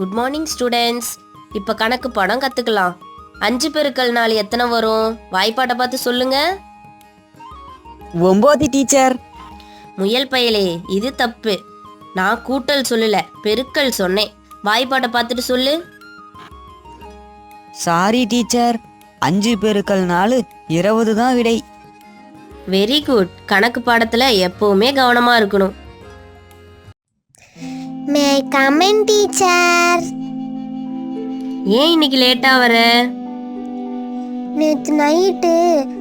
Good morning students இப்போ கணக்கு படம் கற்றுக்கலாம் அஞ்சு பெருக்கல் நாள் எத்தனை வரும்? வாய்ப்பாட்டை பார்த்து சொல்லுங்க. ஒம்போது டீச்சர். முயல் பயலே இது தப்பு. நான் கூட்டல் சொல்லல பெருக்கல் சொன்னேன். வாய்ப்பாட்டை பார்த்துட்டு சொல்லு. Sorry teacher. அஞ்சு பெருக்கல் நாலு இருபது தான் விடை. வெரி குட் கணக்கு பாடத்துல எப்பவுமே கவனமா இருக்கணும். மே கமெண்ட் டீச்சர் ஏன் இன்னைக்கு லேட்டா வர? நேற்று நைட்டு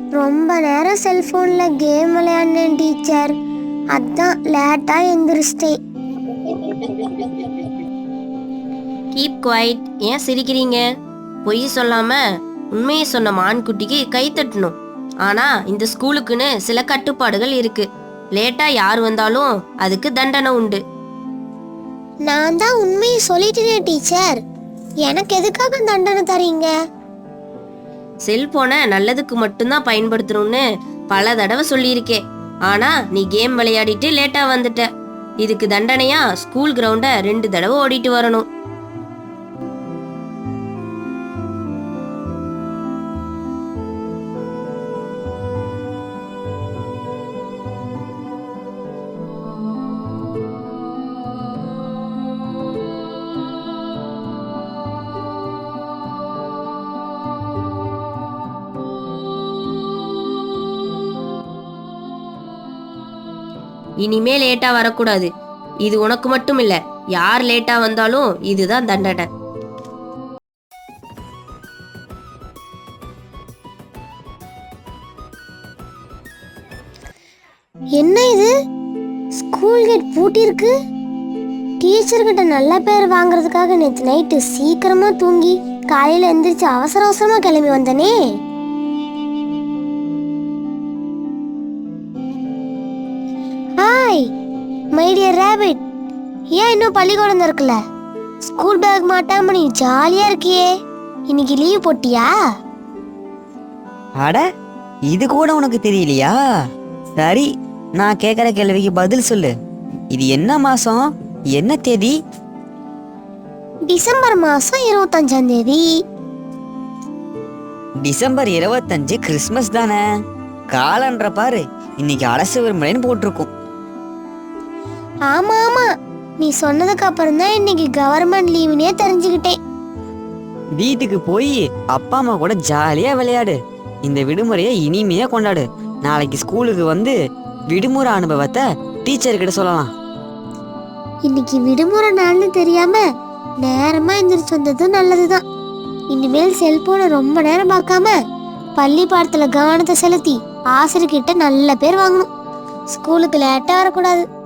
ரொம்ப நேரம் செல்ஃபோனில் கேம் விளையாடினேன் டீச்சர் அதான் லேட்டாக எந்திரிச்சிட்டேன். கீப் குவைட் ஏன் சிரிக்கிறீங்க? பொய் சொல்லாம? உண்மையை சொன்ன மான்குட்டிக்கு கை தட்டணும். ஆனா இந்த ஸ்கூலுக்குன்னு சில கட்டுப்பாடுகள் இருக்கு. லேட்டா யார் வந்தாலும் அதுக்கு தண்டனை உண்டு. நான் தான் உண்மையை சொல்லிட்டேனே டீச்சர். எனக்கு எதுக்காக தண்டனை தரீங்க? செல்போனை நல்லதுக்கு மட்டும்தான் பயன்படுத்தணும்னு பல தடவை சொல்லியிருக்கேன் ஆனா நீ கேம் விளையாடிட்டு லேட்டா வந்துட்ட. இதுக்கு தண்டனையா? ஸ்கூல் கிரவுண்ட ரெண்டு தடவை ஓடிட்டு வரணும். இனிமே லேட்டா வரக்கூடாது. இது உனக்கு மட்டும் இல்ல யார் லேட்டா வந்தாலும் இதுதான் தண்டனை. என்ன இது? ஸ்கூல் கேட் பூட்டியிருக்கு டீச்சர்கிட்ட நல்ல பேர் வாங்குறதுக்காக நேற்று நைட்டு சீக்கிரமா தூங்கி காலையில எந்திரிச்சு அவசர அவசரமா கிளம்பி வந்தனே. மை டியர் ரேபிட் ஏன் இன்னும் பள்ளிக்கூடம் இருக்குல்ல ஸ்கூல் பேக் மாட்டாம நீ ஜாலியா இருக்கியே. இன்னைக்கு லீவ் போட்டியா? அட இது கூட உனக்கு தெரியலையா? சரி நான் கேட்குற கேள்விக்கு பதில் சொல்லு. இது என்ன மாசம்? என்ன தேதி? டிசம்பர் மாசம் இருபத்தஞ்சாம் தேதி. டிசம்பர் இருபத்தஞ்சு கிறிஸ்மஸ் தானே? காலன்ற பாரு இன்னைக்கு அரசு விடுமுறைன்னு போட்டிருக்கும். ஆமா ஆமா. நீ சொன்னதுக்கு அப்புறம் தான் இன்னைக்கு கவர்மெண்ட் லீவுனே தெரிஞ்சுக்கிட்டேன். வீட்டுக்கு போய் அப்பா அம்மா கூட ஜாலியா விளையாடு. இந்த விடுமுறையை இனிமையா கொண்டாடு. நாளைக்கு ஸ்கூலுக்கு வந்து விடுமுறை அனுபவத்தை டீச்சர் கிட்ட சொல்லலாம். இன்னைக்கு விடுமுறை நாள்னு தெரியாம நேரமா எந்திரிச்சு வந்தது நல்லதுதான். இனிமேல் செல்போனை ரொம்ப நேரம் பார்க்காம பள்ளி பாடத்துல கவனத்தை செலுத்தி ஆசிரியர்கிட்ட நல்ல பேர் வாங்கணும். ஸ்கூலுக்கு லேட்டா வரக்கூடாது.